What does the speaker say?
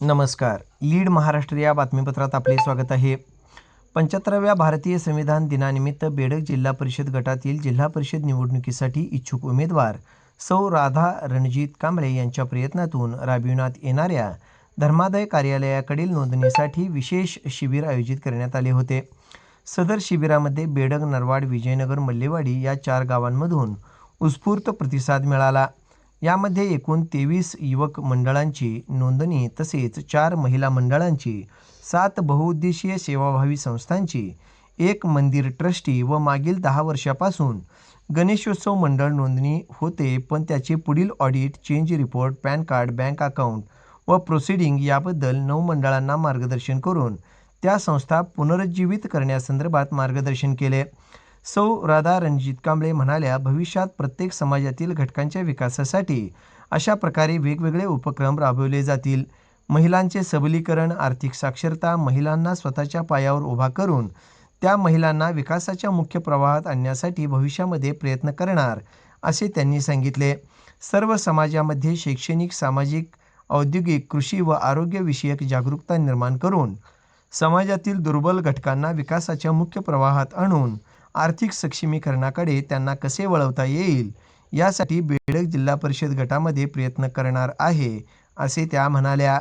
नमस्कार. लीड महाराष्ट्र या बातमीपत्रात आपले स्वागत आहे. पंच्याहत्तराव्या भारतीय संविधान दिनानिमित्त बेडक जिल्हा परिषद गटातील जिल्हा परिषद निवडणुकीसाठी इच्छुक उमेदवार सौ राधा रणजित कांबळे यांच्या प्रयत्नातून राबविण्यात येणाऱ्या धर्मादाय कार्यालयाकडील नोंदणीसाठी विशेष शिबिर आयोजित करण्यात आले होते. सदर शिबिरामध्ये बेडग नरवाड विजयनगर मल्लेवाडी या चार गावांमधून उत्स्फूर्त प्रतिसाद मिळाला. यामध्ये एकूण तेवीस युवक मंडळांची नोंदणी तसेच चार महिला मंडळांची सात बहुउद्देशीय सेवाभावी संस्थांची एक मंदिर ट्रस्टी व मागील दहा वर्षापासून गणेशोत्सव मंडळ नोंदणी होते पण त्याचे पुढील audit change report PAN card bank account व प्रोसिडिंग याबद्दल नऊ मंडळांना मार्गदर्शन करून त्या संस्था पुनरुज्जीवित करण्यासंदर्भात मार्गदर्शन केले. सौ राधा रणजित कांबळे म्हणाल्या भविष्यात प्रत्येक समाजातील घटकांच्या विकासासाठी अशा प्रकारे वेगवेगळे उपक्रम राबवले जातील. महिलांचे सबलीकरण आर्थिक साक्षरता महिलांना स्वतःच्या पायावर उभा करून त्या महिलांना विकासाच्या मुख्य प्रवाहात आणण्यासाठी भविष्यामध्ये प्रयत्न करणार असे त्यांनी सांगितले. सर्व समाजामध्ये शैक्षणिक सामाजिक औद्योगिक कृषी व आरोग्यविषयक जागरूकता निर्माण करून समाजातील दुर्बल घटकांना विकासाच्या मुख्य प्रवाहात आणून आर्थिक सक्षमीकरणाकडे त्यांना कसे वळवता येईल? यासाठी बेडक जिल्हा परिषद गटामध्ये प्रयत्न करणार आहे असे त्या म्हणाल्या.